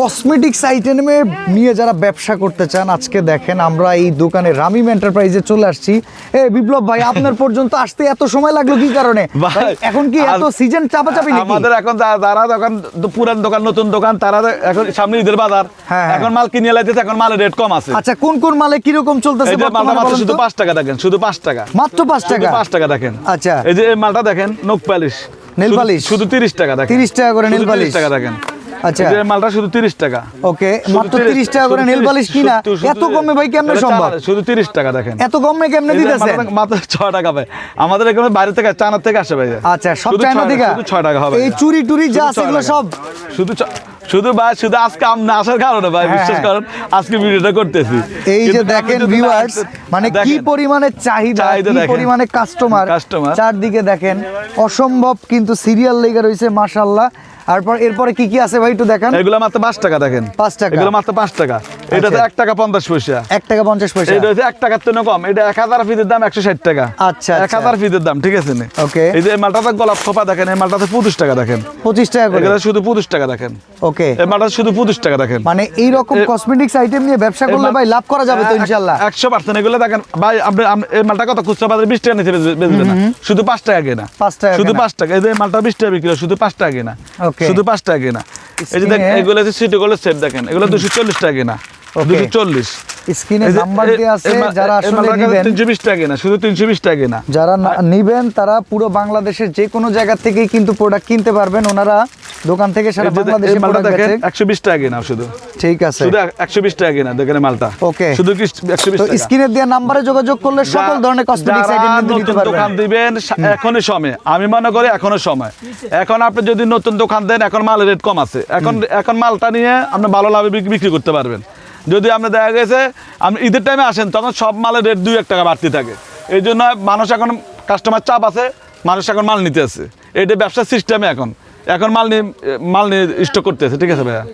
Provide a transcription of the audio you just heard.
Cosmetics আইটেমে নিয়ে যারা ব্যবসা করতে চান আজকে দেখেন আমরা এই দোকানে রামিম এন্টারপ্রাইজে চলে আসছি। এ বিপ্লব ভাই আপনার পর্যন্ত আসতে এত সময় লাগল কি কারণে? এখন কি এত সিজন চাপাচাপি নাকি? আমাদের এখন যারা দোকান পুরান দোকান নতুন দোকান তারা এখন সামনে ঈদের বাজার। হ্যাঁ, হ্যাঁ। এখন মাল কিনে লাইতেছে এখন মালের রেট কম আছে। আচ্ছা কোন কোন মালে কীরকম চলতেছে মালটা মাত্র শুধু তো? পাঁচ টাকা দেখেন শুধু পাঁচ টাকা। মাত্র পাঁচ শুধু টাকা? পাঁচ টাকা দেখেন। আচ্ছা। এই যে মালটা দেখেন নখ পালিশ। Nail polish? শুধু তিরিশ টাকা দেখেন। 30 টাকা করে নেল 30 পালিশ? টাকা দেখেন। আচ্ছা। এই যে মালটা শুধু তিরিশ টাকা। ওকে মাত্র তিরিশ টাকা করে নেল পালিশ কিনা? শুধু- শুধু- এত কমে ভাই কেমনে সম্ভব? শুধু তিরিশ টাকা দেখেন। এত কমে কেমনে দিতেছেন? মাত্র- মাত্র টাকা ভাই। আমাদের এখানে বাইরে থেকে চায়না থেকে আসে ভাই। আচ্ছা সব চায়না থেকে? শুধু ছয় টাকা হবে। এই চুরি টুরি যা আছে এগুলো সব? শুধু শুধু ভাই শুধু আজকে আপনি আসার কারণে ভাই বিশ্বাস। করেন আজকে ভিডিওটা করতেছি। এই যে দেখেন ভিউয়ার্স মানে কি পরিমাণে চাহিদা কি। পরিমাণে কাস্টমার। চারদিকে দেখেন অসম্ভব কিন্তু সিরিয়াল লেগে রয়েছে মাশাআল্লাহ। তারপর এরপরে কি কি আছে ভাই একটু দেখেন? এগুলো মাত্র পাঁচ টাকা দেখেন। পাঁচ টাকা। এগুলো মাত্র পাঁচ টাকা। টাকা পয়সা। টাকা পয়সা। এটা হচ্ছে এক টাকার থেকে কম। এটা এক হাজার দাম একশো ষাট টাকা। আচ্ছা, এক। দাম ঠিক আছে নে? Okay. এই যে মালটাতে গোলাপ খোপা দেখেন এই মালটাতে পঁচিশ টাকা দেখেন। পঁচিশ টাকা করে? এগুলো শুধু পঁচিশ টাকা দেখেন। ওকে। এই মালটা শুধু পঁচিশ টাকা দেখেন। মানে এই রকম কসমেটিক্স আইটেম নিয়ে ব্যবসা করলে ভাই লাভ করা যাবে তো ইনশাআল্লাহ। একশো পার্সেন্ট এগুলো দেখেন। ভাই আপনি আপনি- এই মালটা কত খুচরা বাজারে বিশ টাকা নিতে না। শুধু পাঁচ টাকা কেনা। টাকা শুধু। পাঁচ টাকা। এই যে মালটা বিশ টাকা বিক্রি শুধু পাঁচ টাকা কেনা। শুধু পাঁচ টাকা কেনা। এই যে দেখেন এগুলো হচ্ছে সিটি গোলের সেট দেখেন। এগুলো দুশো চল্লিশ টাকা কেনা. দুশো চল্লিশ। স্ক্রিনে নাম্বার দেওয়া আছে যারা আসলে নিবেন। তিনশো বিশ টাকা কেনা শুধু তিনশো বিশ টাকা কেনা। যারা না- তারা পুরো বাংলাদেশের যে কোনো জায়গা থেকেই কিন্তু প্রোডাক্ট কিনতে পারবেন। ওনারা দোকান থেকে সারা বাংলাদেশে প্রোডাক্ট দেখেন বেচে একশো বিশ টাকা কেনা শুধু। ঠিক আছে। শুধু একশো বিশ টাকা কেনা দেখেন মালটা। Okay. শুধু একশো বিশ টাকা স্ক্রিনে দেওয়া নাম্বারে যোগাযোগ করলে সকল ধরনের কসমেটিক্স আইটেম কিন্তু নিতে নতুন দোকান দিবেন এখনই সময়। আমি মনে করি এখনও সময়। এখন আপনি যদি নতুন দোকান দেন এখন মালের রেট কম আছে। এখন এখন মালটা নিয়ে আপনি ভালো লাভে বিক- বিক্রি করতে পারবেন। যদি আপনি দেখা গেছে, আপনি ঈদের টাইমে আসেন, তখন সব মালের রেট দুই এক টাকা বাড়তি থাকে। এই জন্য মানুষ এখন কাস্টমার চাপ আছে, মানুষ এখন মাল নিতে আছে। এটা ব্যবসার সিস্টেমে এখন। এখন মাল নিয়ে মাল নিয়ে স্টক করতেছে ঠিক আছে ভাইয়া?